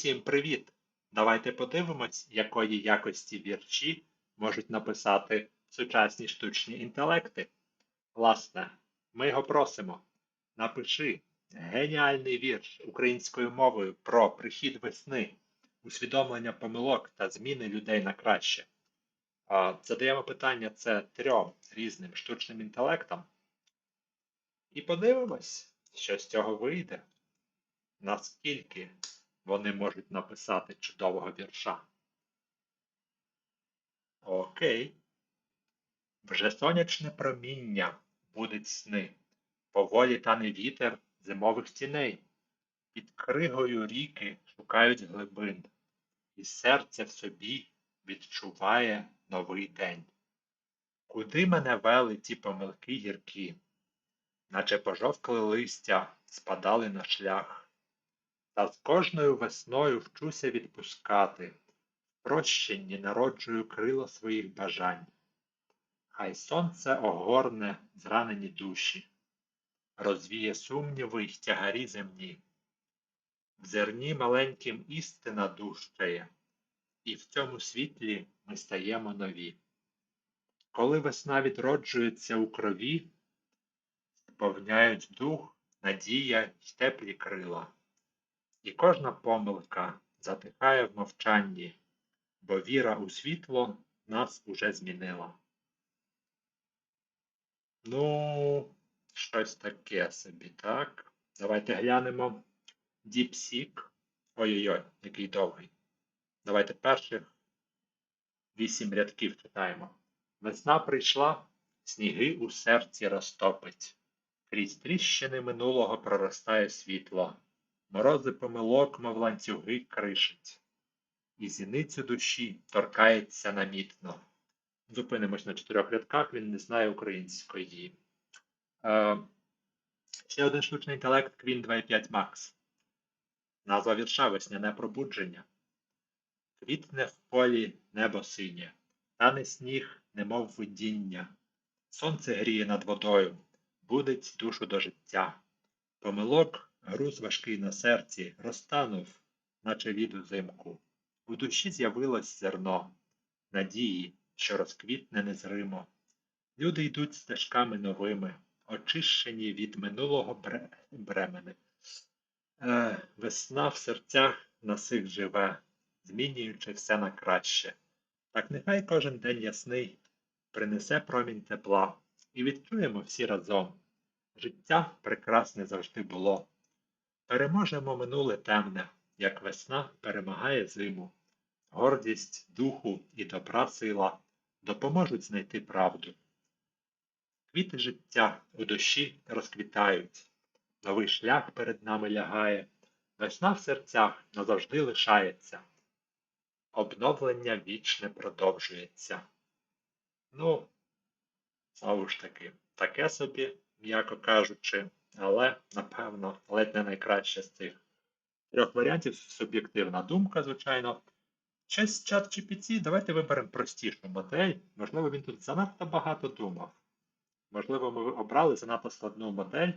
Всім привіт! Давайте подивимось, якої якості вірші можуть написати сучасні штучні інтелекти. Власне, ми його просимо. Напиши геніальний вірш українською мовою про прихід весни, усвідомлення помилок та зміни людей на краще. Задаємо питання це трьом різним штучним інтелектам. І подивимось, що з цього вийде. Наскільки вони можуть написати чудового вірша. Окей. Вже сонячне проміння будуть сни, поволі тане вітер зимових тіней, під кригою ріки шукають глибин, і серце в собі відчуває новий день. Куди мене вели ті помилки гіркі, наче пожовкли листя спадали на шлях. Та з кожною весною вчуся відпускати, прощенні народжую крила своїх бажань. Хай сонце огорне зранені душі, розвіє сумніви й тягарі земні. В зерні маленьким істина дужчає, і в цьому світлі ми стаємо нові. Коли весна відроджується у крові, сповняють дух, надія й теплі крила. І кожна помилка затихає в мовчанні, бо віра у світло нас уже змінила. Ну, щось таке собі, так? Давайте глянемо DeepSeek. Ой-ой-ой, який довгий. Давайте перших вісім рядків читаємо. Весна прийшла, сніги у серці розтопить. Крізь тріщини минулого проростає світло. Морози помилок, мов ланцюги, кришить, і зіницю душі торкається намітно. Зупинимось на чотирьох рядках, він не знає української. Е, ще один штучний інтелект Queen 2.5 Max. Назва вірша Весняне пробудження. Квітне в полі небо синє, тане сніг, немов видіння. Сонце гріє над водою, будить душу до життя. Помилок Груз важкий на серці розтанув, наче від узимку. У душі з'явилось зерно, надії, що розквітне незримо. Люди йдуть стежками новими, очищені від минулого бремени. Е, Весна в серцях на сих живе, змінюючи все на краще. Так нехай кожен день ясний принесе промінь тепла, і відчуємо всі разом. Життя прекрасне завжди було. Переможемо минуле темне, як весна перемагає зиму. Гордість духу і добра сила допоможуть знайти правду. Квіти життя у душі розквітають, новий шлях перед нами лягає, весна в серцях назавжди лишається, обновлення вічне продовжується. Ну, знову ж таки, таке собі, м'яко кажучи. Але, напевно, ледь не найкраще з цих трьох варіантів суб'єктивна думка, звичайно. Щось чат GPT, давайте виберемо простішу модель. Можливо, він тут занадто багато думав. Можливо, ми обрали занадто складну модель.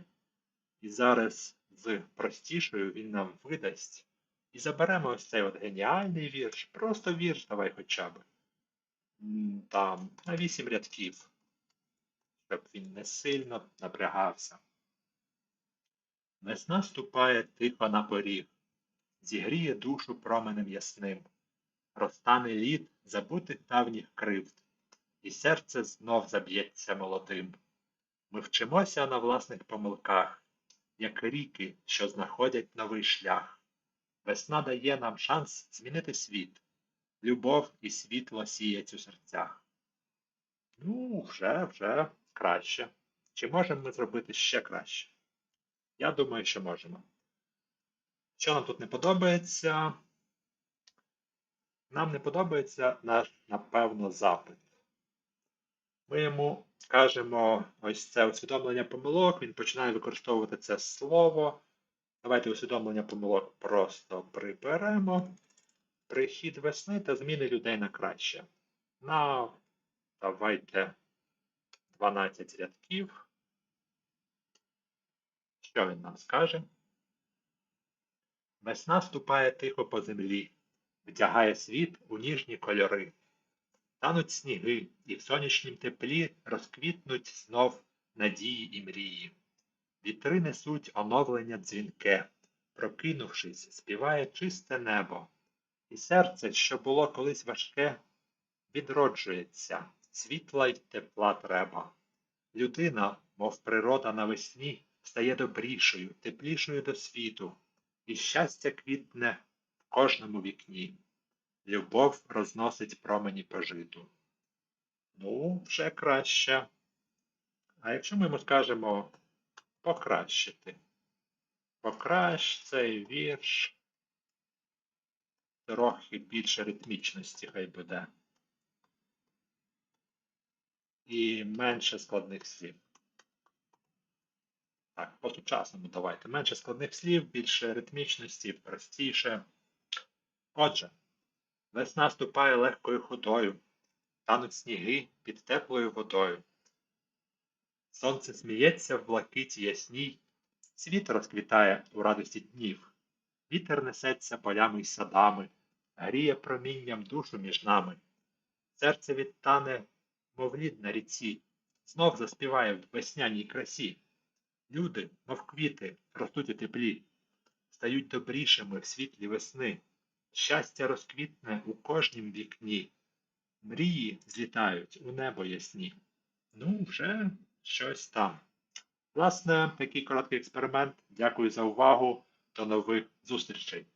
І зараз з простішою він нам видасть. І заберемо ось цей от геніальний вірш. Просто вірш давай хоча б. Там на 8 рядків. Щоб він не сильно напрягався. Весна ступає тихо на поріг, зігріє душу променем ясним, розтане лід забутих давніх кривд, і серце знов заб'ється молодим. Ми вчимося на власних помилках, як ріки, що знаходять новий шлях. Весна дає нам шанс змінити світ, любов і світло сіять у серцях. Ну, вже, вже краще. Чи можемо ми зробити ще краще? Я думаю, що можемо. Що нам тут не подобається? Нам не подобається наш, напевно, запит. Ми йому кажемо ось це усвідомлення помилок, він починає використовувати це слово. Давайте усвідомлення помилок просто приберемо. Прихід весни та зміни людей на краще. На, давайте 12 рядків. Що він нам скаже? Весна ступає тихо по землі, вдягає світ у ніжні кольори. Тануть сніги, і в сонячнім теплі розквітнуть знов надії і мрії. Вітри несуть оновлення дзвінке, прокинувшись, співає чисте небо. І серце, що було колись важке, відроджується, світла й тепла треба. Людина, мов природа навесні, стає добрішою, теплішою до світу, і щастя квітне в кожному вікні. Любов розносить промені по житу. Ну, вже краще. А якщо ми йому скажемо покращити? Покращ цей вірш. Трохи більше ритмічності хай буде. І менше складних слів. Так, по-сучасному давайте. Менше складних слів, більше ритмічності, простіше. Отже, весна ступає легкою ходою, тануть сніги під теплою водою. Сонце сміється в блакиті ясній, світ розквітає у радості днів. Вітер несеться полями й садами, гріє промінням душу між нами. Серце відтане, мов лід на ріці, знов заспіває в весняній красі. Люди, мов квіти, ростуть у теплі, стають добрішими в світлі весни. Щастя розквітне у кожнім вікні. Мрії злітають у небо ясні. Ну, вже щось там. Власне, такий короткий експеримент. Дякую за увагу. До нових зустрічей.